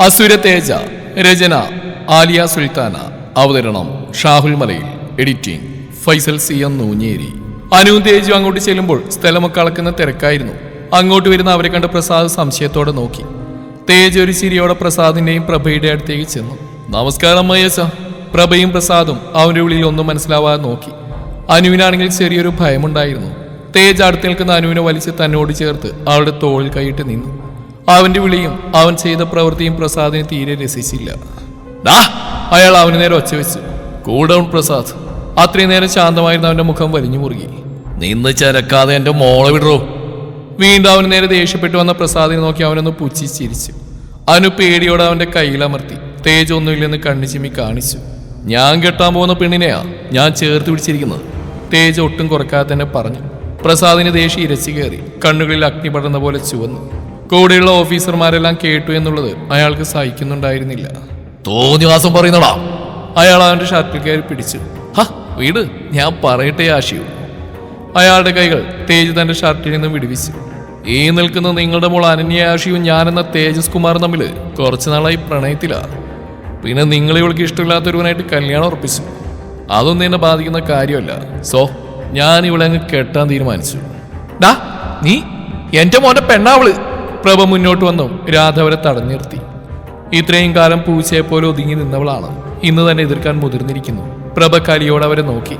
അസുര തേജ രചന ആലിയ സുൽത്താന. അവതരണം Shahul Malayil. Editing Faisal C M Noonjeri. അനുവും Teju അങ്ങോട്ട് ചെല്ലുമ്പോൾ സ്ഥലമൊക്കെ അളക്കുന്ന തിരക്കായിരുന്നു. അങ്ങോട്ട് വരുന്ന അവരെ കണ്ട പ്രസാദ് സംശയത്തോടെ നോക്കി. തേജ് ഒരു ചിരിയോടെ പ്രസാദിന്റെയും പ്രഭയുടെ അടുത്തേക്ക് ചെന്നു. നമസ്കാരം മഹേശ പ്രഭയും പ്രസാദും അവന്റെ ഉള്ളിൽ ഒന്നും മനസ്സിലാവാതെ നോക്കി. അനുവിനാണെങ്കിൽ ചെറിയൊരു ഭയമുണ്ടായിരുന്നു. തേജ് അടുത്ത് നിൽക്കുന്ന അനുവിനെ വലിച്ച് തന്നോട് ചേർത്ത് അവളുടെ തോളിൽ കൈയിട്ട് നിന്നു. അവന്റെ വിളിയും അവൻ ചെയ്ത പ്രവൃത്തിയും പ്രസാദിനെ തീരെ രസിച്ചില്ല. അയാൾ അവന് നേരെ ഒച്ച വെച്ചു. കൂടൗൺ പ്രസാദ്. അത്രയും നേരം ശാന്തമായിരുന്ന അവന്റെ മുഖം വലിഞ്ഞു മുറുകി. നിന്ന് ചരക്കാതെ എന്റെ മോളെ വിടറോ. വീണ്ടും അവന് നേരെ ദേഷ്യപ്പെട്ടു വന്ന പ്രസാദിനെ നോക്കി അവനൊന്ന് പുച്ഛി ചിരിച്ചു. അവന് പേടിയോടെ അവന്റെ കയ്യിലമർത്തി തേജൊന്നുമില്ലെന്ന് കണ്ണു ചിമ്മി കാണിച്ചു. ഞാൻ കെട്ടാൻ പോകുന്ന പെണ്ണിനെയാ ഞാൻ ചേർത്ത് പിടിച്ചിരിക്കുന്നത്. തേജ് ഒട്ടും കുറക്കാതെ തന്നെ പറഞ്ഞു. പ്രസാദിന് ദേഷ്യം ഇരച്ചു കയറി. കണ്ണുകളിൽ അഗ്നി പടർന്ന പോലെ ചുവന്നു. കൂടെയുള്ള ഓഫീസർമാരെല്ലാം കേട്ടു എന്നുള്ളത് അയാൾക്ക് സഹിക്കുന്നുണ്ടായിരുന്നില്ല. തോന്നിവാസം പറയുന്നടാ. അയാൾ അവന്റെ ഷർട്ടിൽ കയറി പിടിച്ചു. ഹ വീട്? ഞാൻ പറയട്ടെ ആശയു. അയാളുടെ കൈകൾ തേജ് തന്റെ ഷർട്ടിൽ നിന്ന് വിടുവിച്ചു. ഈ നിൽക്കുന്ന നിങ്ങളുടെ മോൾ അനന്യാശിയും ഞാനെന്ന തേജസ് കുമാർ തമ്മിൽ കുറച്ചു നാളായി പ്രണയത്തിലാ. പിന്നെ നിങ്ങൾ ഇവൾക്ക് ഇഷ്ടമില്ലാത്തൊരുവനായിട്ട് കല്യാണം ഉറപ്പിച്ചു. അതൊന്നും എന്നെ ബാധിക്കുന്ന കാര്യമല്ല. സോ ഞാൻ ഇവളെ അങ്ങ് കെട്ടാൻ തീരുമാനിച്ചു. ഡാ നീ? എന്റെ മോന്റെ പെണ്ണാവൾ. പ്രഭ മുന്നോട്ട് വന്നു. രാധവരെ തടഞ്ഞു നിർത്തി. ഇത്രയും കാലം പൂച്ചയെ പോലെ ഒതുങ്ങി നിന്നവളാണ്. ഇന്ന് തന്നെ എതിർക്കാൻ മുതിർന്നിരിക്കുന്നു. പ്രഭ കലിയോട് അവരെ നോക്കി.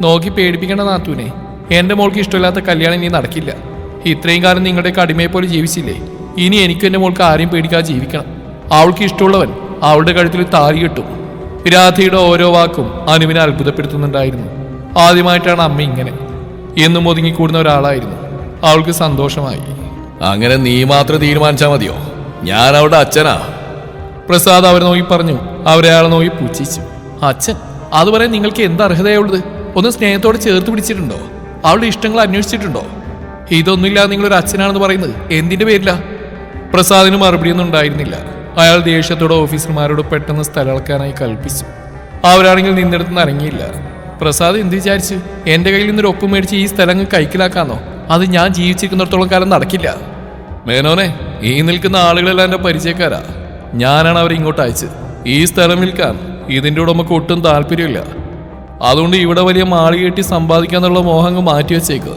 നോക്കി പേടിപ്പിക്കണ നാത്തൂനെ. എന്റെ മോൾക്ക് ഇഷ്ടമില്ലാത്ത കല്യാണം ഇനി നടക്കില്ല. ഇത്രയും കാലം നിങ്ങളുടെ കടിമയെ പോലെ ജീവിച്ചില്ലേ? ഇനി എനിക്കും എന്റെ മോൾക്ക് ആരെയും പേടിക്കാതെ ജീവിക്കണം. അവൾക്ക് ഇഷ്ടമുള്ളവൻ അവളുടെ കഴുത്തിൽ താരി കിട്ടും. രാധയുടെ ഓരോ വാക്കും അനുവിനെ അത്ഭുതപ്പെടുത്തുന്നുണ്ടായിരുന്നു. ആദ്യമായിട്ടാണ് അമ്മ ഇങ്ങനെ. എന്നും ഒതുങ്ങിക്കൂടുന്ന ഒരാളായിരുന്നു. അവൾക്ക് സന്തോഷമായി. അങ്ങനെ നീ മാത്രം തീരുമാനിച്ചാൽ മതിയോ? ഞാൻ അവിടെ അച്ഛനാ. പ്രസാദ് അവരെ നോക്കി പറഞ്ഞു. അവരെ ആളെ നോക്കി പൂച്ചിച്ചു അച്ഛൻ അത് പറയാൻ നിങ്ങൾക്ക് എന്ത് അർഹതയുള്ളത്? ഒന്ന് സ്നേഹത്തോടെ ചേർത്ത് പിടിച്ചിട്ടുണ്ടോ? അവളുടെ ഇഷ്ടങ്ങൾ അന്വേഷിച്ചിട്ടുണ്ടോ? ഇതൊന്നുമില്ല നിങ്ങളൊരു അച്ഛനാണെന്ന് പറയുന്നത്. എന്തിന്റെ പേരില? പ്രസാദിന് മറുപടിയൊന്നും ഉണ്ടായിരുന്നില്ല. അയാൾ ദേഷ്യത്തോടെ ഓഫീസർമാരോട് പെട്ടെന്ന് സ്ഥലമളക്കാനായി കൽപ്പിച്ചു. അവരാണെങ്കിൽ നിന്നിടത്ത് നിന്ന് ഇറങ്ങിയില്ല. പ്രസാദ് എന്ത് വിചാരിച്ചു? എന്റെ കയ്യിൽ നിന്നൊരു ഒപ്പ് മേടിച്ച് ഈ സ്ഥലം കൈക്കലാക്കാന്നോ? അത് ഞാൻ ജീവിച്ചിരിക്കുന്നിടത്തോളം കാലം നടക്കില്ല. മേനോനെ ഈ നിൽക്കുന്ന ആളുകളെല്ലാം എന്റെ പരിചയക്കാരാ. ഞാനാണ് അവരെ ഇങ്ങോട്ട് അയച്ചത്. ഈ സ്ഥലം വിൽക്കാൻ ഇതിന്റെ ഉടമക്ക് ഒട്ടും താല്പര്യമില്ല. അതുകൊണ്ട് ഇവിടെ വലിയ മാളി കെട്ടി സമ്പാദിക്കാന്നുള്ള മോഹങ്ങ് മാറ്റി വെച്ചേക്കുക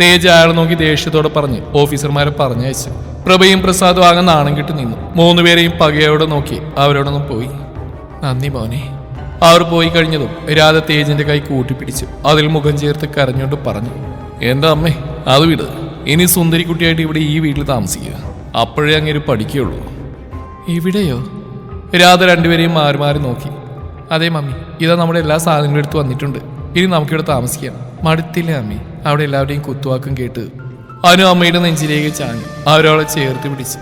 തേജ് അയാൾ നോക്കി ദേഷ്യത്തോടെ പറഞ്ഞ് ഓഫീസർമാരെ പറഞ്ഞയച്ചു. പ്രഭയും പ്രസാദും ആകെ നാണം കിട്ടി നിന്നു. മൂന്നുപേരെയും പകയോടെ നോക്കി അവരോടൊന്നും പോയി. നന്ദി മോനെ. അവർ പോയി കഴിഞ്ഞതും രാധ തേജിന്റെ കൈ കൂട്ടിപ്പിടിച്ചു. അതിൽ മുഖം ചേർത്ത് കരഞ്ഞുകൊണ്ട് പറഞ്ഞു എന്താ അമ്മേ അത് വിട് ഇനി സുന്ദരിക്കുട്ടിയായിട്ട് ഇവിടെ ഈ വീട്ടിൽ താമസിക്കുക. അപ്പോഴേ അങ്ങേര് പഠിക്കുകയുള്ളൂ. ഇവിടെയോ രാധ രണ്ടുപേരെയും മാറി മാറി നോക്കി. അതെ മമ്മി ഇതാ നമ്മുടെ എല്ലാ സാധനങ്ങളും എടുത്ത് വന്നിട്ടുണ്ട്. ഇനി നമുക്കിവിടെ താമസിക്കാം. മടുത്തില്ലേ അമ്മി അവിടെ എല്ലാവരുടെയും കുത്തുവാക്കും കേട്ട് അനു അമ്മയുടെ നെഞ്ചിലേക്ക് ചാഞ്ഞു. അവരവളെ ചേർത്ത് പിടിച്ച്.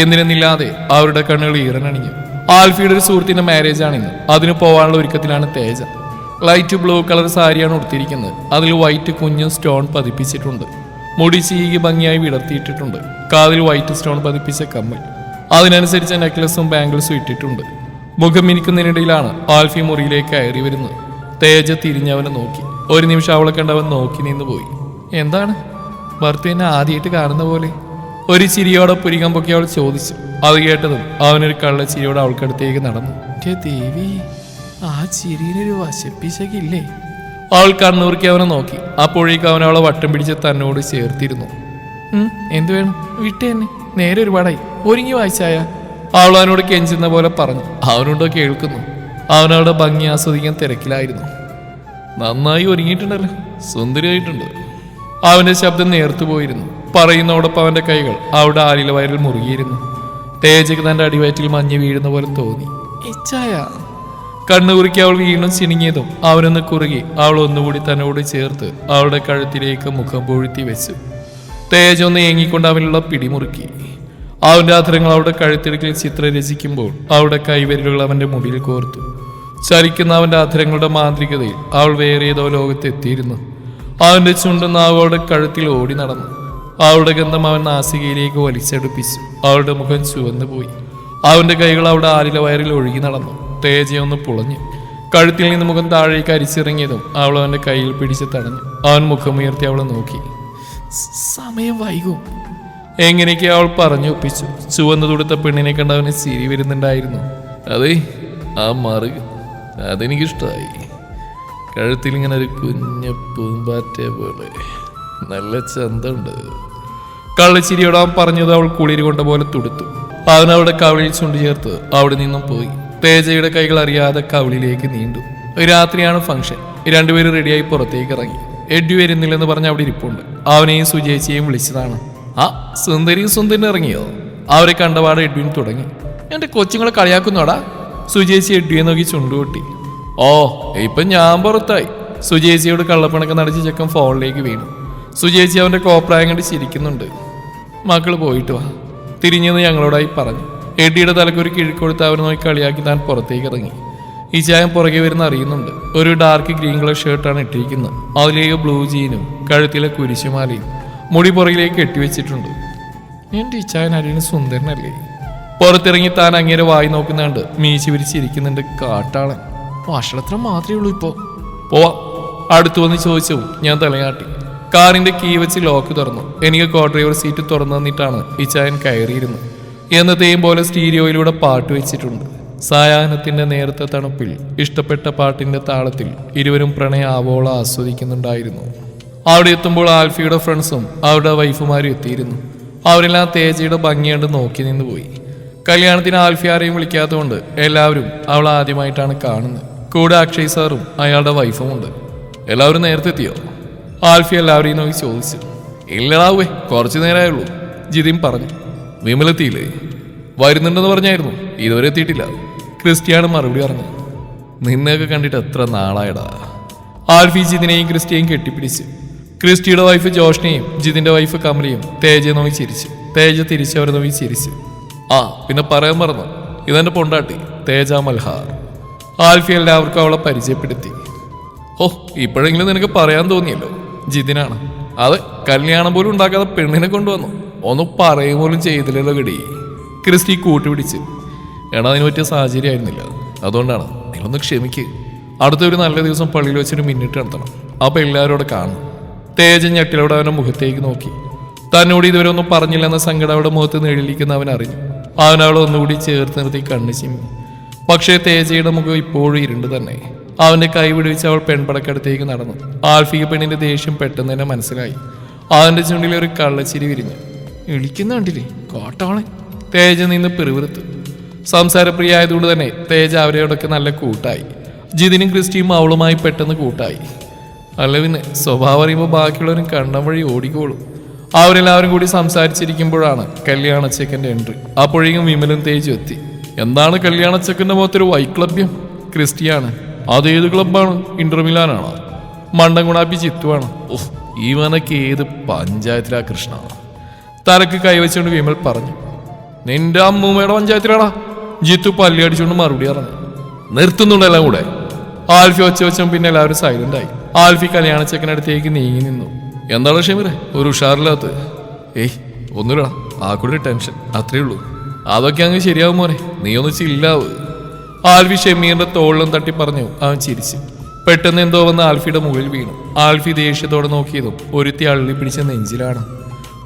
എന്തിനെന്നില്ലാതെ അവരുടെ കണ്ണുകൾ ഈറനണിഞ്ഞു ആൽഫിയുടെ ഒരു സുഹൃത്തിന്റെ മാരേജ് ആണിന്ന്. അതിന് പോകാനുള്ള ഒരുക്കത്തിലാണ് തേജ. ലൈറ്റ് ബ്ലൂ കളർ സാരിയാണ് ഉടുത്തിരിക്കുന്നത്. അതിൽ വൈറ്റ് കുഞ്ഞും സ്റ്റോൺ പതിപ്പിച്ചിട്ടുണ്ട്. മുടി ചീകി ഭംഗിയായി വിടർത്തിയിട്ടിട്ടുണ്ട്. കാതിൽ വൈറ്റ് സ്റ്റോൺ പതിപ്പിച്ച കമ്മൽ. അതിനനുസരിച്ച നെക്ലസും ബാംഗിൾസും ഇട്ടിട്ടുണ്ട്. മുഖം മിനിക്കുന്നതിനിടയിലാണ് ആൽഫി മുറിയിലേക്ക് കയറി വരുന്നത്. തേജ തിരിഞ്ഞവനെ നോക്കി. ഒരു നിമിഷം അവളെ കണ്ടവൻ നോക്കി നിന്ന് പോയി. എന്താണ്? ഭർത്തു എന്നെ ആദ്യമായിട്ട് കാണുന്ന പോലെ. ഒരു ചിരിയോടെ പുരികം പൊക്കി അവൾ ചോദിച്ചു. അത് കേട്ടതും അവനൊരു കള്ള ചിരിയോടെ അവൾക്കടുത്തേക്ക് നടന്നു. "ഛെ, ദേവി ആ ചിരിയിലൊരു വശപ്പിശകില്ലേ? അവൾ കണ്ണൂർക്ക് അവനെ നോക്കി. അപ്പോഴേക്കും അവൻ അവളെ വട്ടം പിടിച്ച് തന്നോട് ചേർത്തിരുന്നു. എന്തു വേണം? വിട്ടേ എന്നെ നേരെ ഒരുപാടായി. ഒരുങ്ങി വായിച്ചായ? അവൾ അവനോട് കെഞ്ചുന്ന പോലെ പറഞ്ഞു. അവനുണ്ടോ കേൾക്കുന്നു. അവനവിടെ ഭംഗി ആസ്വദിക്കാൻ തിരക്കിലായിരുന്നു. നന്നായി ഒരുങ്ങിയിട്ടുണ്ടല്ലോ. സുന്ദരിയായിട്ടുണ്ട്. അവന്റെ ശബ്ദം നേർത്തു പോയിരുന്നു. പറയുന്നതോടൊപ്പം അവന്റെ കൈകൾ അവിടെ ആലില വയറിൽ മുറുകിയിരുന്നു. തേജക്ക് തന്റെ അടിവയറ്റിൽ മഞ്ഞ് വീഴുന്ന പോലെ തോന്നി. ഇച്ചായ കണ്ണു കുറുക്കി അവൾ വീണ്ടും ചിണുങ്ങിയതും അവനൊന്ന് കുറുകി അവൾ ഒന്നുകൂടി തന്നോട് ചേർത്ത് അവളുടെ കഴുത്തിലേക്ക് മുഖം പൊഴുത്തി വെച്ചു. തേജൊന്ന് ഏങ്ങിക്കൊണ്ട് അവനുള്ള പിടിമുറുക്കി. അവന്റെ അധരങ്ങൾ അവളുടെ കഴുത്തിടുക്കിൽ ചിത്രം രചിക്കുമ്പോൾ അവളുടെ കൈവിരലുകൾ അവന്റെ മുടിയിൽ കോർത്തു. ചലിക്കുന്ന അവന്റെ അധരങ്ങളുടെ മാന്ത്രികതയിൽ അവൾ വേറെ ഏതോ ലോകത്തെത്തിയിരുന്നു. അവന്റെ ചുണ്ടും നാവ് അവളുടെ കഴുത്തിൽ ഓടി നടന്നു. അവളുടെ ഗന്ധം അവൻ നാസികയിലേക്ക് വലിച്ചടുപ്പിച്ചു. അവളുടെ മുഖം ചുവന്നു പോയി അവന്റെ കൈകൾ അവിടെ ആലില വയറിൽ ഒഴുകി നടന്നു. തേജയൊന്ന് പുളഞ്ഞു. കഴുത്തിൽ നിന്ന് മുഖം താഴേക്ക് അരിച്ചിറങ്ങിയതും അവൾ അവന്റെ കയ്യിൽ പിടിച്ച് തടഞ്ഞു. അവൻ മുഖമുയർത്തി അവളെ നോക്കി. സമയം വൈകും. എങ്ങനെയൊക്കെ അവൾ പറഞ്ഞു ഒപ്പിച്ചു. ചുവന്നു തുടുത്ത പെണ്ണിനെ കണ്ട് അവന് ചിരി വരുന്നുണ്ടായിരുന്നു. അതെ ആ മറുക അതെനിക്കിഷ്ടമായി കഴുത്തിൽ ഇങ്ങനെ ഒരു കുഞ്ഞ പൂമ്പാറ്റ പോലെ നല്ല ചന്തമുണ്ട്. കള്ളച്ചിരിയോട് അവൻ പറഞ്ഞത് അവൾ കുളിരി കൊണ്ട പോലെ തുടുത്തു. അവൻ കവിളിൽ ചുണ്ടു ചേർത്ത്. അവിടെ നിന്നും പോയി. തേജയുടെ കൈകൾ അറിയാതെ കവിളിലേക്ക് നീണ്ടു. രാത്രിയാണ് ഫംഗ്ഷൻ. രണ്ടുപേരും റെഡിയായി പുറത്തേക്ക് ഇറങ്ങി. എഡ്ഡി വരുന്നില്ലെന്ന് പറഞ്ഞ് അവിടെ ഇരിപ്പുണ്ട്. അവനെയും സുജേച്ചിയെയും വിളിച്ചതാണ്. ആ സുന്ദരിയും സുന്ദരൻ ഇറങ്ങിയോ? അവരെ കണ്ടപാട് എഡ്വിൻ തുടങ്ങി. എന്റെ കൊച്ചുങ്ങളെ കളിയാക്കുന്നോടാ? സുജേച്ചി എഡ്വിയെ നോക്കി ചുണ്ടുകൊട്ടി. ഓ ഇപ്പൊ ഞാൻ പുറത്തായി. സുജേച്ചിയോട് കള്ളപ്പണക്കം നടത്തി ചെക്കൻ ഫോണിലേക്ക് വീണു. സുജേച്ചി അവന്റെ കോപ്രായം കണ്ട് ചിരിക്കുന്നുണ്ട്. മക്കൾ പോയിട്ട് വാ. തിരിഞ്ഞെന്ന് ഞങ്ങളോടായി പറഞ്ഞു. എഡിയുടെ തലക്കൊരു കിഴിക്കൊടുത്ത് അവർ നോക്കി കളിയാക്കി താൻ പുറത്തേക്ക് ഇറങ്ങി. ഈ ചായം പുറകെ വരുന്ന അറിയുന്നുണ്ട്. ഒരു ഡാർക്ക് ഗ്രീൻ കളർ ഷർട്ടാണ് ഇട്ടിരിക്കുന്നത്. അതിലേക്ക് ബ്ലൂ ജീനും കഴുത്തിലെ കുരിശുമാലയും മുടി പുറകിലേക്ക് കെട്ടിവെച്ചിട്ടുണ്ട് എന്റെ ഈ ചായൻ അരിന് സുന്ദരനല്ലേ? പുറത്തിറങ്ങി താൻ അങ്ങേരെ വായി നോക്കുന്നുണ്ട്. മീശി വിരിച്ചിരിക്കുന്നുണ്ട് കാട്ടാളൻ. ഭക്ഷണത്തിന് മാത്രമേ ഉള്ളൂ ഇപ്പോൾ പോവാ. അടുത്തു വന്ന് ചോദിച്ചു. ഞാൻ തലയാട്ടി. കാറിന്റെ കീ വെച്ച് ലോക്ക് തുറന്നു. എനിക്ക് കോ ഡ്രൈവർ സീറ്റ് തുറന്നു തന്നിട്ടാണ് ഈ ചായൻ കയറിയിരുന്നത്. എന്നത്തെയും പോലെ സ്റ്റീരിയോയിലൂടെ പാട്ട് വെച്ചിട്ടുണ്ട്. സായാഹ്നത്തിന്റെ നേരത്തെ തണുപ്പിൽ ഇഷ്ടപ്പെട്ട പാട്ടിന്റെ താളത്തിൽ ഇരുവരും പ്രണയ ആവോളം ആസ്വദിക്കുന്നുണ്ടായിരുന്നു. അവിടെ എത്തുമ്പോൾ ആൽഫിയുടെ ഫ്രണ്ട്സും അവരുടെ വൈഫുമാരും എത്തിയിരുന്നു. അവരെല്ലാം തേജയുടെ ഭംഗിയാണ്ട് നോക്കി നിന്ന് പോയി കല്യാണത്തിന് ആൽഫി ആരെയും വിളിക്കാത്തതുകൊണ്ട് എല്ലാവരും അവൾ ആദ്യമായിട്ടാണ് കാണുന്നത്. കൂടെ അക്ഷയ് സാറും അയാളുടെ വൈഫും ഉണ്ട്. എല്ലാവരും നേരത്തെ എത്തിയോ? ആൽഫി എല്ലാവരെയും നോക്കി ചോദിച്ചു. ഇല്ലടാവേ കുറച്ചു നേരമേ നേരമായുള്ളൂ ജിതിൻ പറഞ്ഞു. വിമലെത്തിയില്ലേ? വരുന്നുണ്ടെന്ന് പറഞ്ഞായിരുന്നു. ഇതുവരെ എത്തിയിട്ടില്ല. ക്രിസ്റ്റിയാണ് മറുപടി പറഞ്ഞു. നിന്നെയൊക്കെ കണ്ടിട്ട് എത്ര നാളായടാ. ആൽഫി ജിതിനെയും ക്രിസ്റ്റിയെയും കെട്ടിപ്പിടിച്ച്. ക്രിസ്റ്റിയുടെ വൈഫ് ജോഷ്നെയും ജിതിന്റെ വൈഫ് കമലയും തേജയെ നോക്കി ചിരിച്ചു. തേജ തിരിച്ചവരെ നോക്കി ചിരിച്ചു. ആ പിന്നെ പറയാൻ മറന്നു. ഇതെന്റെ പൊണ്ടാട്ടി തേജ മൽഹാർ. ആൽഫി എല്ലാവർക്കും അവളെ പരിചയപ്പെടുത്തി. ഓ ഇപ്പോഴെങ്കിലും നിനക്ക് പറയാൻ തോന്നിയല്ലോ. ജിതിനാണ്. അത് കല്യാണം പോലും ഉണ്ടാക്കാതെ പെണ്ണിനെ കൊണ്ടുവന്നു. ഒന്ന് പറയും പോലും ചെയ്തില്ലല്ലോ കടി ക്രിസ്റ്റി കൂട്ടുപിടിച്ച് എടാ അതിന് പറ്റിയ സാഹചര്യമായിരുന്നില്ല അതുകൊണ്ടാണ്. നിങ്ങളൊന്ന് ക്ഷമിക്ക്. അടുത്ത ഒരു നല്ല ദിവസം പള്ളിയിൽ വെച്ചൊരു മിന്നിട്ട് നടത്തണം. അപ്പം എല്ലാവരും അവിടെ കാണും. തേജൻ ഞെട്ടിലവിടെ അവന്റെ മുഖത്തേക്ക് നോക്കി. തന്നോട് ഇതുവരെ ഒന്നും പറഞ്ഞില്ലെന്ന സങ്കടം അവിടെ മുഖത്ത് നേടിയിരിക്കുന്ന അവൻ അറിഞ്ഞു. അവൻ അവളെ ഒന്നുകൂടി ചേർത്ത് നിർത്തി കണ്ണു ചിമ്മി. പക്ഷേ തേജയുടെ മുഖം ഇപ്പോഴും ഇരുണ്ട് തന്നെ. അവന്റെ കൈ വിടുവിച്ച് അവൾ പെൺപടക്കടുത്തേക്ക് നടന്നു. ആൽഫിക പെണ്ണിന്റെ ദേഷ്യം പെട്ടെന്ന് തന്നെ മനസ്സിലായി. അവന്റെ ചുണ്ടിൽ ഒരു കള്ളച്ചിരി വിരിഞ്ഞു. ഇളിക്കുന്ന കണ്ടില്ലേ? കോട്ടവളെ തേജ നിന്ന് പിറുവിറുത്തു സംസാരപ്രിയ ആയതുകൊണ്ട് തന്നെ തേജ അവരോടൊക്കെ നല്ല കൂട്ടായി. ജിതിനും ക്രിസ്റ്റിയും അവളുമായി പെട്ടെന്ന് കൂട്ടായി. അല്ല പിന്നെ സ്വഭാവം അറിയുമ്പോൾ ബാക്കിയുള്ളവരും കണ്ണം വഴി ഓടിക്കോളും. അവരെല്ലാവരും കൂടി സംസാരിച്ചിരിക്കുമ്പോഴാണ് കല്യാണച്ചക്കന്റെ എൻട്രി. അപ്പോഴേക്കും വിമലും തേജും എത്തി. എന്താണ് കല്യാണച്ചക്കന്റെ മുഖത്തൊരു വൈക്ലഭ്യം? ക്രിസ്റ്റിയാണ്. അതേത് ക്ലബ്ബാണ്? ഇന്റർമിലാനാണോ മണ്ടൻകുണാപ്പി ചിത്തുവാണ് ഓഹ് ഈ മനക്ക് ഏത് പഞ്ചായത്തിലാ കൃഷ്ണ? തലക്ക് കൈവച്ചുകൊണ്ട് വിമൽ പറഞ്ഞു നിന്റെ അമ്മൂമ്മയുടെ പഞ്ചായത്തിലാടാ. ജിത്തു പല്ലി അടിച്ചുകൊണ്ട് മറുപടി പറഞ്ഞു നിർത്തുന്നുണ്ടെല്ലാം കൂടെ. ആൽഫി ഒച്ച വെച്ചും പിന്നെ എല്ലാവരും സൈലന്റ് ആയി. ആൽഫി കല്യാണ ചെക്കനടുത്തേക്ക് നീങ്ങി നിന്നു. എന്താണ് ഷെമിറെ? ഒരു ഉഷാറില്ലാത്ത ഏയ് ഒന്നുമില്ല ആ കൂടെ ടെൻഷൻ. അത്രേ ഉള്ളൂ. അതൊക്കെ അങ്ങ് ശരിയാവും മോനെ. നീ ഒന്ന് ചില്ലാവ് ആൽഫി ഷെമീറിന്റെ തോളിലും തട്ടി പറഞ്ഞു അവൻ ചിരിച്ചു. പെട്ടെന്ന് എന്തോ വന്ന് ആൽഫിയുടെ മുകളിൽ വീണു. ആൽഫി ദേഷ്യത്തോടെ നോക്കിയതും ഒരുത്തി അള്ളി പിടിച്ച നെഞ്ചിലാണ്.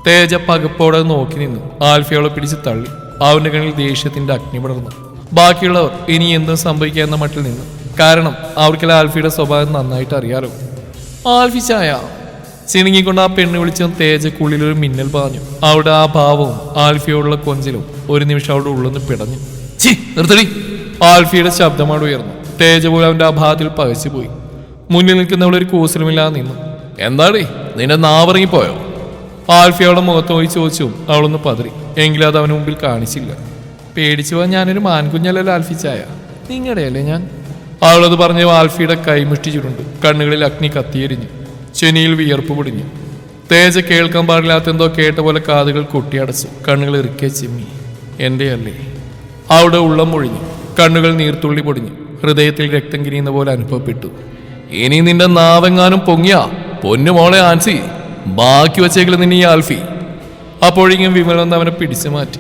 തേജ പകപ്പോടെ നോക്കി നിന്നു. ആൽഫിയോളെ പിടിച്ച് തള്ളി. അവന്റെ കണ്ണിൽ ദേഷ്യത്തിന്റെ അഗ്നി പടർന്നു. ബാക്കിയുള്ളവർ ഇനി എന്തും സംഭവിക്കാമെന്ന മട്ടിൽ നിന്നു. കാരണം അവർക്കെല്ലാം ആൽഫിയുടെ സ്വഭാവം നന്നായിട്ട് അറിയാലോ. ആൽഫി ചായ. ചിണുങ്ങിക്കൊണ്ട് ആ പെണ്ണ് വിളിച്ചും തേജക്കുള്ളിലൊരു മിന്നൽ പറഞ്ഞു അവിടെ ആ ഭാവവും ആൽഫിയോടുള്ള കൊഞ്ചിലും ഒരു നിമിഷം അവിടെ ഉള്ളെന്ന് പിടഞ്ഞു. ചി നിർത്തടി. ആൽഫിയുടെ ശബ്ദമാണ് ഉയർന്നു. തേജ പോലും അവന്റെ ആ ഭാഗത്തിൽ പകച്ചു പോയി മുന്നിൽ നിൽക്കുന്നവളൊരു കൂസലുമില്ലാതെ നിന്നു. എന്താടേ? നിന്റെ നാവിറങ്ങിപ്പോയോ ആൽഫി അവളുടെ മുഖത്ത് പോയി ചോദിച്ചു. അവളൊന്ന് പതറി. എങ്കിലും അത് അവന് മുമ്പിൽ കാണിച്ചില്ല. പേടിച്ചു പോകാൻ ഞാനൊരു മാൻകുഞ്ഞല്ലല്ലോ ആൽഫിച്ചായ. നിങ്ങളുടെയല്ലേ ഞാൻ? അവളത് പറഞ്ഞ ആൽഫിയുടെ കൈമുഷ്ടിച്ചിട്ടുണ്ട് കണ്ണുകളിൽ അഗ്നി കത്തിയെരിഞ്ഞു. ചെനിയിൽ വിയർപ്പ് പൊടിഞ്ഞു. തേജ കേൾക്കാൻ പാടില്ലാത്ത എന്തോ കേട്ട പോലെ കാതുകൾ കൊട്ടിയടച്ചു. കണ്ണുകൾ ഇറുക്കെ ചിമ്മി. എന്റെ അല്ലേ അവിടെ ഉള്ളം മൊഴിഞ്ഞു കണ്ണുകൾ നീർത്തുള്ളി പൊടിഞ്ഞു. ഹൃദയത്തിൽ രക്തം കിരിയുന്ന പോലെ അനുഭവപ്പെട്ടു. ഇനി നിന്റെ നാവെങ്ങാനും പൊങ്ങിയ? പൊന്നുമോളെ ആൻസി. ബാക്കി വച്ചേക്കൽ നിന്നെ ഈ ആൽഫി. അപ്പോഴേക്കും വന്ന് അവനെ പിടിച്ചു മാറ്റി.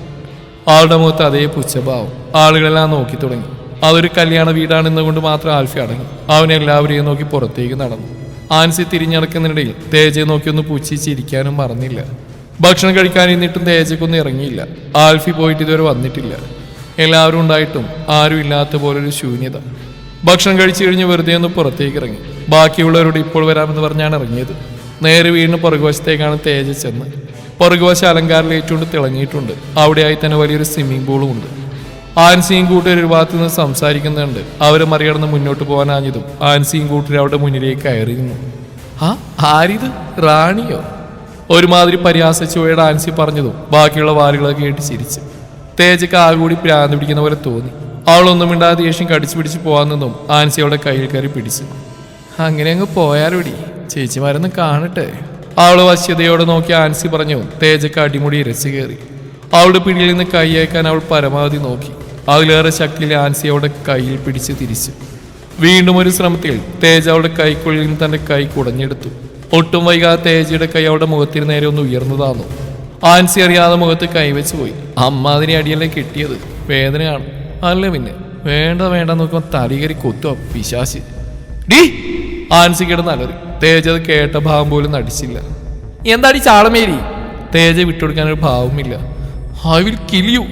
ആളുടെ മുഖത്ത് അതേ പുച്ഛഭാവം. ആളുകളെല്ലാം നോക്കി തുടങ്ങി. അതൊരു കല്യാണ വീടാണെന്നുകൊണ്ട് മാത്രം ആൽഫി അടങ്ങി. അവൻ എല്ലാവരെയും നോക്കി പുറത്തേക്ക് നടന്നു. ആൻസി തിരിഞ്ഞടക്കുന്നതിനിടയിൽ തേജയെ നോക്കി ഒന്ന് പുച്ഛിച്ചിരിക്കാനും മറന്നില്ല. ഭക്ഷണം കഴിക്കാൻ ഇരുന്നിട്ടും തേജക്കൊന്നും ഇറങ്ങിയില്ല. ആൽഫി പോയിട്ട് ഇതുവരെ വന്നിട്ടില്ല. എല്ലാവരും ഉണ്ടായിട്ടും ആരും ഇല്ലാത്ത പോലൊരു ശൂന്യത. ഭക്ഷണം കഴിച്ചു കഴിഞ്ഞ് വെറുതെ ഒന്ന് പുറത്തേക്ക് ഇറങ്ങി. ബാക്കിയുള്ളവരോട് ഇപ്പോൾ വരാമെന്ന് പറഞ്ഞാണ് ഇറങ്ങിയത്. നേരെ വീടിന് പുറകുവശത്തേക്കാണ് തേജ ചെന്ന്. പുറകുവശം അലങ്കാരം ഏറ്റുകൊണ്ട് തിളങ്ങിയിട്ടുണ്ട്. അവിടെയായി തന്നെ വലിയൊരു സ്വിമ്മിംഗ് പൂളും ഉണ്ട്. ആൻസിയും കൂട്ടർ ഒരു ഭാഗത്ത് നിന്ന് സംസാരിക്കുന്നുണ്ട്. അവരെ മറികടന്ന് മുന്നോട്ട് പോകാനാഞ്ഞതും ആൻസിയും കൂട്ടർ അവിടെ മുന്നിലേക്ക് നിന്നു ആ ആരിത്? റാണിയോ? ഒരുമാതിരി പരിഹാസച്ചുവയുടെ ആൻസി പറഞ്ഞതും ബാക്കിയുള്ള വാലുകളൊക്കെ കേട്ട് ചിരിച്ചു. തേജക്ക് ആകൂടി കൂടി പ്രാന്ത് പിടിക്കുന്ന പോലെ തോന്നി. അവളൊന്നും മിണ്ടാതെ ദേഷ്യം കടിച്ചു പിടിച്ച് പോകാൻ നിന്നും ആൻസി അവളുടെ കയ്യിൽ കയറി പിടിച്ചു. അങ്ങനെ അങ്ങ് പോയാലോടി. ചേച്ചിമാരൊന്ന് കാണട്ടെ. അവൾ വശ്യതയോടെ നോക്കി ആൻസി പറഞ്ഞു തേജക്ക് അടിമുടി ഇരച്ചു കയറി. അവളുടെ പിടിയിൽ നിന്ന് കൈയേക്കാൻ അവൾ പരമാവധി നോക്കി. അതിലേറെ ശക്തിയിൽ ആൻസി അവളുടെ കയ്യിൽ പിടിച്ച് തിരിച്ചു. വീണ്ടും ഒരു ശ്രമത്തിൽ തേജ അവളുടെ കൈക്കുള്ളിൽ നിന്ന് തന്റെ കൈ കുടഞ്ഞെടുത്തു. ഒട്ടും വൈകാതെ തേജയുടെ കൈ അവളുടെ മുഖത്തിന് നേരെ ഒന്ന് ഉയർന്നതാന്നു. ആൻസി അറിയാതെ മുഖത്ത് കൈവച്ചു പോയി. അമ്മ അതിനെ അടിയല്ലേ കിട്ടിയത്? വേദനയാണ്. അല്ല പിന്നെ വേണ്ട വേണ്ട നോക്കുമ്പോൾ തലകരി കൊത്തു പിശാശി ഡി! ആൻസി കിടന്ന് തേജ അത് കേട്ട ഭാവം പോലും നടിച്ചില്ല. എന്താടി ചാളമേരി? തേജ വിട്ടുകൊടുക്കാൻ ഒരു ഭാവമില്ല. ഐ വിൽ കിൽ യു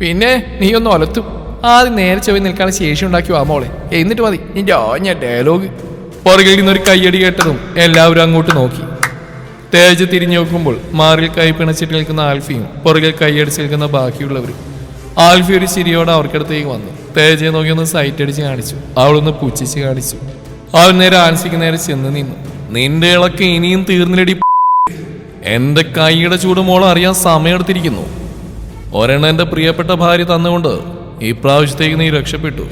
പിന്നെ നീ ഒന്ന് ഒലത്തും. ആദ്യം നേരെ ചെവി നിൽക്കാൻ ശേഷി ഉണ്ടാക്കി വാ മോളെ. എന്നിട്ട് മതി. നിന്റെ ആഞ്ഞ ഡയലോഗ് പുറകിൽ നിന്നൊരു കയ്യടി കേട്ടതും എല്ലാവരും അങ്ങോട്ട് നോക്കി. തേജ് തിരിഞ്ഞു നോക്കുമ്പോൾ മാറിൽ കൈ പിണച്ചിട്ട് നിൽക്കുന്ന ആൽഫിയും പുറകിൽ കൈയടിച്ച് നിൽക്കുന്ന ബാക്കിയുള്ളവരും ആൽഫി ഒരു ചിരിയോടെ അവർക്കടുത്തേക്ക് വന്നു. തേജയെ നോക്കി ഒന്ന് സൈറ്റ് അടിച്ച് കാണിച്ചു. അവളൊന്ന് പുച്ഛിച്ച് കാണിച്ചു. അവൻ നേരെ ആൻസിക്ക് നേരെ ചെന്ന് നിന്നു. നിന്റെ ഇളക്ക് ഇനിയും തീർന്നില്ലടി എന്റെ കൈയുടെ ചൂട് മോളെ അറിയാൻ സമയമെടുത്തിരിക്കുന്നു. ഒരെണ്ണം എന്റെ പ്രിയപ്പെട്ട ഭാര്യ തന്നുകൊണ്ട് ഈ പ്രാവശ്യത്തേക്ക് നീ രക്ഷപ്പെട്ടു.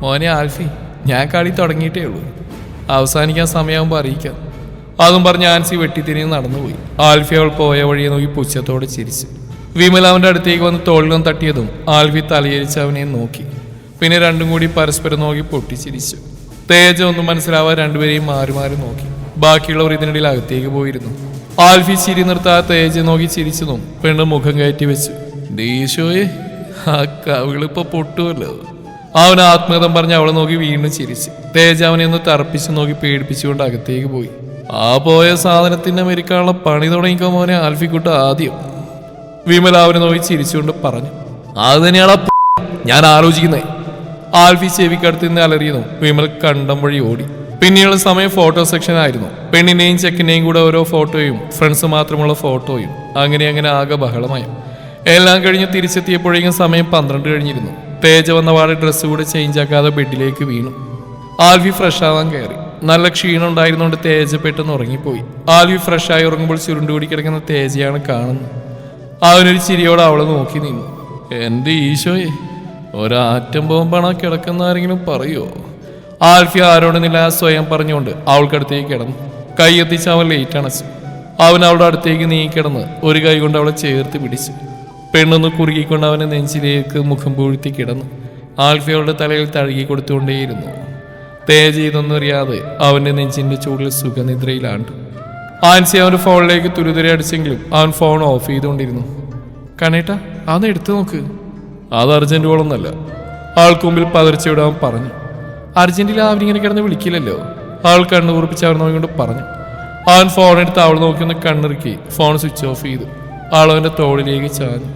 മോനെ ആൽഫി ഞാൻ കളി തുടങ്ങിയിട്ടേ ഉള്ളൂ. അവസാനിക്കാൻ സമയമാകുമ്പോൾ അറിയിക്കാം. അതും പറഞ്ഞ് ആൻസി വെട്ടിത്തിരിഞ്ഞ് നടന്നുപോയി. ആൽഫി അവൾ പോയ വഴിയെ നോക്കി പുച്ഛത്തോടെ ചിരിച്ചു. വിമൽ അവന്റെ അടുത്തേക്ക് വന്ന് തോളിലും തട്ടിയതും ആൽഫി തലയിരിച്ച് അവനെ നോക്കി. പിന്നെ രണ്ടും കൂടി പരസ്പരം നോക്കി പൊട്ടിച്ചിരിച്ചു. തേജ ഒന്നും മനസ്സിലാവാൻ രണ്ടുപേരെയും മാറി മാറി നോക്കി. ബാക്കിയുള്ളവർ ഇതിനിടയിൽ അകത്തേക്ക് പോയിരുന്നു. ആൽഫി ചിരി നിർത്താ തേജ നോക്കി ചിരിച്ചതും പെണ്ണ് മുഖം കയറ്റി വെച്ചു. ദേശോയെ ആ കവിളിപ്പോ പൊട്ടുമല്ലോ അവൻ ആത്മകഥം പറഞ്ഞ് അവളെ നോക്കി വീണ്ടും ചിരിച്ചു. തേജ അവനെ ഒന്ന് തറപ്പിച്ച് നോക്കി പേടിപ്പിച്ചുകൊണ്ട് അകത്തേക്ക് പോയി. ആ പോയ സാധനത്തിന്റെ മെരിക്കാനുള്ള പണി തുടങ്ങിക്കോ മോനെ ആൽഫിക്കുട്ട ആദ്യം. വിമല അവനെ നോക്കി ചിരിച്ചുകൊണ്ട് പറഞ്ഞു. അത് തന്നെയാണ് ഞാൻ ആലോചിക്കുന്നേ. ആൽഫി ചെവിക്കടുത്ത് നിന്ന് അലറിയതും വിമൽ കണ്ടം വഴി ഓടി. പിന്നെയുള്ള സമയം ഫോട്ടോ സെക്ഷൻ ആയിരുന്നു. പെണ്ണിനെയും ചെക്കിനെയും കൂടെ ഓരോ ഫോട്ടോയും ഫ്രണ്ട്സ് മാത്രമുള്ള ഫോട്ടോയും അങ്ങനെ അങ്ങനെ ആകെ ബഹളമായി. എല്ലാം കഴിഞ്ഞ് തിരിച്ചെത്തിയപ്പോഴേക്കും സമയം പന്ത്രണ്ട് കഴിഞ്ഞിരുന്നു. തേജ വന്ന പാടെ ഡ്രസ്സ് കൂടെ ചേഞ്ച് ആക്കാതെ ബെഡിലേക്ക് വീണു. ആൽവി ഫ്രഷ് ആവാൻ കയറി. നല്ല ക്ഷീണം ഉണ്ടായിരുന്നുകൊണ്ട് തേജ പെട്ടെന്ന് ഉറങ്ങിപ്പോയി. ആൽവി ഫ്രഷ് ആയി ഉറങ്ങുമ്പോൾ ചുരുണ്ടുകൂടി കിടക്കുന്ന തേജയാണ് കാണുന്നത്. അവനൊരു ചിരിയോടെ അവളെ നോക്കി നിന്നു. എന്റെ ഈശോയെ? ഒരാറ്റം ബോംബാണ് ആ കിടക്കുന്ന ആരെങ്കിലും പറയോ? ആൽഫി ആരോടുന്നില്ല സ്വയം പറഞ്ഞുകൊണ്ട് അവൾക്കടുത്തേക്ക് കിടന്നു. കൈ എത്തിച്ച് അവൻ ലേറ്റ് അണച്ചു അവൻ അവളുടെ അടുത്തേക്ക് നീങ്ങിക്കിടന്ന് ഒരു കൈ കൊണ്ട് അവളെ ചേർത്ത് പിടിച്ചു. പെണ്ണൊന്ന് കുറുകിക്കൊണ്ട് അവനെ നെഞ്ചിലേക്ക് മുഖം പൂഴ്ത്തി കിടന്നു. ആൽഫി അവളുടെ തലയിൽ തഴുകി കൊടുത്തുകൊണ്ടേയിരുന്നു. തേജ് ഇതൊന്നും അറിയാതെ അവന്റെ നെഞ്ചിന്റെ ചൂടിൽ സുഖനിദ്രയിലാണ്ടു. ആൻസി അവന്റെ ഫോണിലേക്ക് തുരുതുരെ അടിച്ചെങ്കിലും അവൻ ഫോൺ ഓഫ് ചെയ്തുകൊണ്ടിരുന്നു. കണേട്ട അതൊന്ന് എടുത്തു നോക്ക്. അത് അർജന്റ് കോളൊന്നല്ല ആൾക്ക് മുമ്പിൽ പകർച്ചയിടാൻ പറഞ്ഞു. അർജന്റിൽ അവരിങ്ങനെ കിടന്ന് വിളിക്കില്ലല്ലോ. ആൾ കണ്ണു കുറിപ്പിച്ച് അവൻ നോക്കിക്കൊണ്ട് പറഞ്ഞു. അവൻ ഫോൺ എടുത്ത് അവൾ നോക്കിയൊന്ന് കണ്ണിറുക്കി ഫോൺ സ്വിച്ച് ഓഫ് ചെയ്തു. ആളവന്റെ തോളിലേക്ക് ചാഞ്ഞു.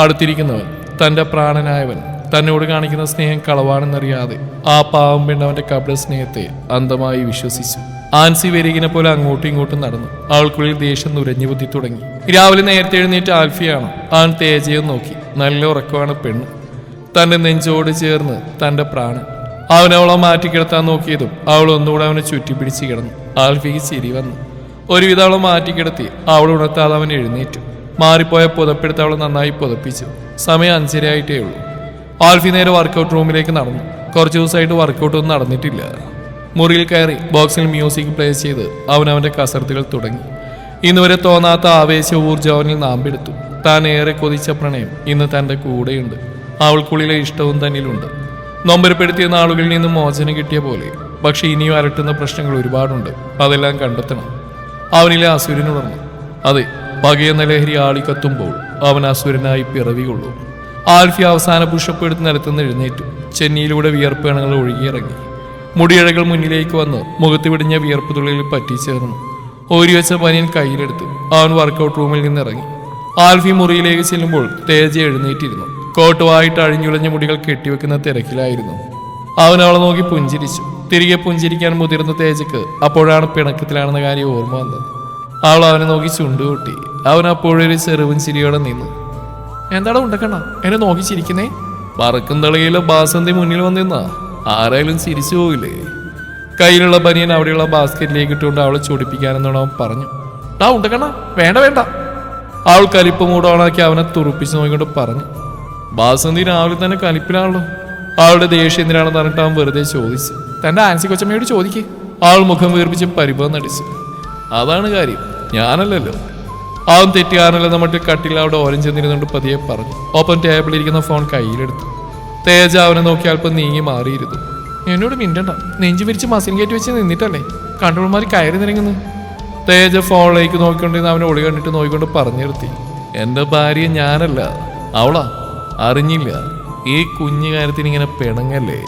അടുത്തിരിക്കുന്നവൻ തന്റെ പ്രാണനായവൻ തന്നോട് കാണിക്കുന്ന സ്നേഹം കളവാണെന്നറിയാതെ ആ പാവം പെണ്ണ് അവന്റെ കപട സ്നേഹത്തെ അന്ധമായി വിശ്വസിച്ചു. ആൻസി വരികിനെ പോലെ അങ്ങോട്ടും ഇങ്ങോട്ടും നടന്നു. അവൾക്കുള്ളിൽ ദേഷ്യം നുരഞ്ഞു ബുദ്ധി തുടങ്ങി. രാവിലെ നേരത്തെ എഴുന്നേറ്റ് ആൽഫിയാണ്. ആൺ തേജയെ നോക്കി. നല്ല ഉറക്കമാണ് പെണ്ണ്. തന്റെ നെഞ്ചോട് ചേർന്ന് തന്റെ പ്രാണൻ. അവൻ അവളെ മാറ്റിക്കിടത്താൻ നോക്കിയതും അവൾ ഒന്നുകൂടെ അവനെ ചുറ്റിപ്പിടിച്ച് കിടന്നു. ആൽഫിക്ക് ചിരി വന്നു. ഒരുവിധം അവളെ മാറ്റിക്കിടത്തി അവൾ ഉണർത്താതെ അവൻ എഴുന്നേറ്റു. മാറിപ്പോയ പുതപ്പെടുത്ത് അവളെ നന്നായി പുതപ്പിച്ചു. സമയം അഞ്ചരയായിട്ടേ ഉള്ളൂ ആൽഫി നേരെ വർക്കൗട്ട് റൂമിലേക്ക് നടന്നു. കുറച്ച് ദിവസമായിട്ട് വർക്കൗട്ടൊന്നും നടന്നിട്ടില്ല. മുറിയിൽ കയറി ബോക്സിൽ മ്യൂസിക് പ്ലേ ചെയ്ത് അവൻ അവന്റെ കസർത്തുകൾ തുടങ്ങി. ഇന്നുവരെ തോന്നാത്ത ആവേശ ഊർജം അവനിൽ നാമ്പെടുത്തു. താൻ ഏറെ കൊതിച്ച പ്രണയം ഇന്ന് തന്റെ കൂടെയുണ്ട്. അവൾക്കുള്ളിലെ ഇഷ്ടവും തന്നിലുണ്ട്. നൊമ്പരപ്പെടുത്തിയ നാളുകളിൽ നിന്ന് മോചനം കിട്ടിയ പോലെ പക്ഷെ ഇനിയും അലട്ടുന്ന പ്രശ്നങ്ങൾ ഒരുപാടുണ്ട്. അതെല്ലാം കണ്ടെത്തണം. അവനിലെ അസുരനുണർന്നു അതെ പകയെന്ന ലഹരി ആളിക്കത്തുമ്പോൾ അവൻ അസുരനായി പിറവികൊള്ളു. ആൽഫി അവസാന പുഷപ്പെടുത്ത് നിലത്തുനിന്ന് എഴുന്നേറ്റു. ചെന്നിയിലൂടെ വിയർപ്പ് കണങ്ങൾ ഒഴുകിയിറങ്ങി. മുടിയിഴകൾ മുന്നിലേക്ക് വന്ന് മുഖത്ത് വിടിഞ്ഞ വിയർപ്പ് തുള്ളിയിൽ പറ്റിച്ചേർന്നു. ഓരി വെച്ച പനിയൻ കയ്യിലെടുത്തു അവൻ വർക്കൗട്ട് റൂമിൽ നിന്ന് ഇറങ്ങി ആൽഫി മുറിയിലേക്ക് ചെല്ലുമ്പോൾ തേജ എഴുന്നേറ്റിരുന്നു. കോട്ടുവായിട്ട് അഴിഞ്ഞുളഞ്ഞ മുടികൾ കെട്ടിവെക്കുന്ന തിരക്കിലായിരുന്നു. അവൻ അവളെ നോക്കി പുഞ്ചിരിച്ചു. തിരികെ പുഞ്ചിരിക്കാൻ മുതിർന്ന തേജക്ക് അപ്പോഴാണ് പിണക്കത്തിലാണെന്ന കാര്യം ഓർമ്മ വന്നത്. അവൾ അവനെ നോക്കി ചുണ്ടുകൂട്ടി. അവൻ അപ്പോഴൊരു ചെറുവൻ ചിരിയോടെ നിന്നു. എന്താടാ ഉണ്ടക്കണ്ണ? എന്നെ നോക്കി ചിരിക്കുന്നേ? പറക്കും തളയിലെ ബാസന്തി മുന്നിൽ വന്നിരുന്നാ. ആരായാലും ചിരിച്ചു പോയില്ലേ കയ്യിലുള്ള പനിയൻ അവിടെയുള്ള ബാസ്ക്കറ്റിലേക്ക് ഇട്ടുകൊണ്ട് അവളെ ചൊടിപ്പിക്കാനെന്നോട് അവൻ പറഞ്ഞു. ടാ ഉണ്ടക്കണ വേണ്ട വേണ്ട. അവൾ കലിപ്പ് മൂടോണാക്കി അവനെ തുറപ്പിച്ച് നോക്കിക്കൊണ്ട് പറഞ്ഞു. ബാസന്തി രാവിലെ തന്നെ കലിപ്പിലാണല്ലോ. അവളുടെ ദേഷ്യം എന്തിനാണെന്ന് പറഞ്ഞിട്ട് അവൻ വെറുതെ ചോദിച്ചു. തന്റെ ആൻസി കൊച്ചമ്മയോട് ചോദിക്കേ. അവൾ മുഖം വീർപ്പിച്ച് പരിഭവം നടിച്ചു. അതാണ് കാര്യം. ഞാനല്ലല്ലോ. അവൻ തെറ്റുകാരനല്ലെന്ന മറ്റു കട്ടിൽ അവിടെ ഓരഞ്ചെന്നിരുന്നുകൊണ്ട് പതിയെ പറഞ്ഞു. ഓപ്പൺ ടേബിളിൽ ഇരിക്കുന്ന ഫോൺ കയ്യിലെടുത്തു. തേജ അവനെ നോക്കി അല്പം നീങ്ങി മാറിയിരുന്നു. എന്നോട് മിണ്ടണ്ട. നെഞ്ചു വിരിച്ച് മസിൽ കയറ്റി വെച്ച് നിന്നിട്ടല്ലേ? കൺട്രോൾമാർ കയറി നിരങ്ങുന്നു. തേജ ഫോണിലേക്ക് നോക്കിക്കൊണ്ടിരുന്ന അവനെ ഒളി കണ്ടിട്ട് നോക്കിക്കൊണ്ട് പറഞ്ഞു നിർത്തി. എന്റെ ഭാര്യ ഞാനല്ല. അവളാ. അറിഞ്ഞില്ല. ഈ കുഞ്ഞു കാര്യത്തിന് ഇങ്ങനെ പിണങ്ങല്ലേ?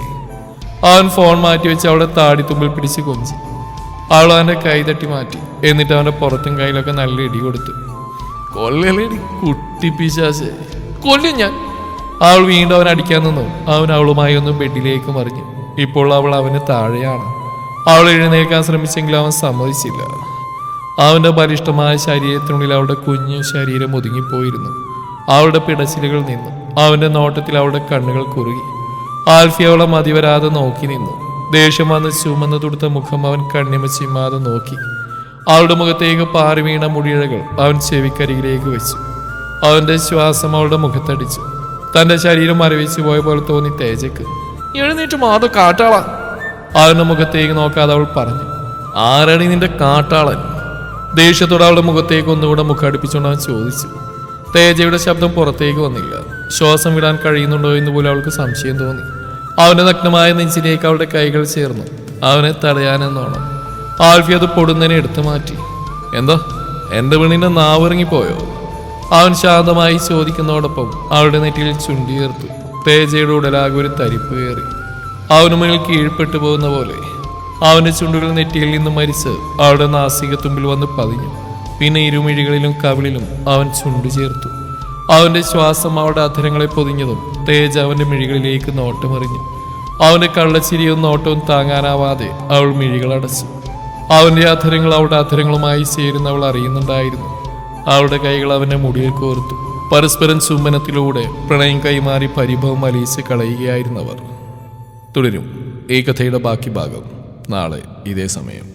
അവൻ ഫോൺ മാറ്റി വെച്ച് അവളെ താടിത്തുമ്പിൽ പിടിച്ച് കൊഞ്ചി. അവൾ അവന്റെ കൈ തട്ടി മാറ്റി. എന്നിട്ട് അവന്റെ പുറത്തും കയ്യിലൊക്കെ നല്ല ഇടി കൊടുത്തു. കൊല്ലലേടി കുട്ടി പിശാശേ കൊല്ലും ഞാൻ. അവൾ വീണ്ടും അവൻ അടിക്കാൻ നിന്നു. അവൻ അവളുമായി ഒന്ന് ബെഡിലേക്ക് മറിഞ്ഞു. ഇപ്പോൾ അവൾ അവന് താഴെയാണ്. അവൾ എഴുന്നേൽക്കാൻ ശ്രമിച്ചെങ്കിലും അവൻ സമ്മതിച്ചില്ല. അവന്റെ ബലിഷ്ടമായ ശരീരത്തിനുള്ളിൽ അവളുടെ കുഞ്ഞു ശരീരം ഒതുങ്ങിപ്പോയിരുന്നു. അവളുടെ പിടച്ചിലുകൾ നിന്നു. അവന്റെ നോട്ടത്തിൽ അവളുടെ കണ്ണുകൾ കുറുകി. ആൽഫി അവളെ മതിവരാതെ നോക്കി നിന്നു. ദേഷ്യം വന്ന് ചുമന്ന് തുടുത്ത മുഖം അവൻ കണ്ണിമച്ചിമാതെ നോക്കി. അവളുടെ മുഖത്തേക്ക് പാറി വീണ മുടിയിഴകൾ അവൻ ചെവിക്കരികിലേക്ക് വെച്ചു. അവന്റെ ശ്വാസം അവളുടെ മുഖത്തടിച്ചു. തന്റെ ശരീരം മരവിച്ചു പോയ പോലെ തോന്നി തേജക്ക് എഴുന്നേറ്റ് മാധു കാട്ടാള. അവന്റെ മുഖത്തേക്ക് നോക്കാതെ അവൾ പറഞ്ഞു ആരാണ് നിന്റെ കാട്ടാളൻ? ദേഷ്യത്തോടെ അവളുടെ മുഖത്തേക്ക് ഒന്നുകൂടെ മുഖടിപ്പിച്ചുകൊണ്ട് അവൻ ചോദിച്ചു തേജയുടെ ശബ്ദം പുറത്തേക്ക് വന്നില്ല. ശ്വാസം വിടാൻ കഴിയുന്നുണ്ടോ എന്ന് പോലും അവൾക്ക് സംശയം തോന്നി. അവന്റെ നഗ്നമായ നെഞ്ചിലേക്ക് അവളുടെ കൈകൾ ചേർന്നു അവനെ തടയാനെന്നോണം. ആൽഫി അത് പൊടുന്നതിനെ എടുത്തു മാറ്റി. എന്താ? എന്റെ പെണ്ണിന്റെ നാവിറങ്ങിപ്പോയോ? അവൻ ശാന്തമായി ചോദിക്കുന്നതോടൊപ്പം അവളുടെ നെറ്റിൽ ചുണ്ടിയേർത്തു. തേജയുടെ ഉടലാകെ ഒരു തരിപ്പ് കയറി. അവന് മുന്നിൽ കീഴ്പ്പെട്ടു പോകുന്ന പോലെ അവന്റെ ചുണ്ടുകൾ നെറ്റിയിൽ നിന്ന് മരിച്ച് അവളുടെ നാസിക തുമ്പിൽ വന്ന് പതിഞ്ഞു. പിന്നെ ഇരുമിഴികളിലും കവിളിലും അവൻ ചുണ്ടു ചേർത്തു. അവന്റെ ശ്വാസം അവളുടെ അധരങ്ങളെ പൊതിഞ്ഞതും തേജ അവന്റെ മിഴികളിലേക്ക് നോട്ടമെറിഞ്ഞു. അവന്റെ കള്ളച്ചിരിയും നോട്ടവും താങ്ങാനാവാതെ അവൾ മിഴികളടച്ചു. അവന്റെ അധരങ്ങൾ അവളുടെ അധരങ്ങളുമായി ചേരുന്ന അവൾ അറിയുന്നുണ്ടായിരുന്നു. അവളുടെ കൈകൾ അവന്റെ മുടിയിൽ കോർത്തു. പരസ്പരം ചുംബനത്തിലൂടെ പ്രണയം കൈമാറി പരിഭവം അലിയിച്ച് കളയുകയായിരുന്നവർ. തുടരും. ഈ കഥയുടെ ബാക്കി ഭാഗം നാളെ ഇതേ സമയം.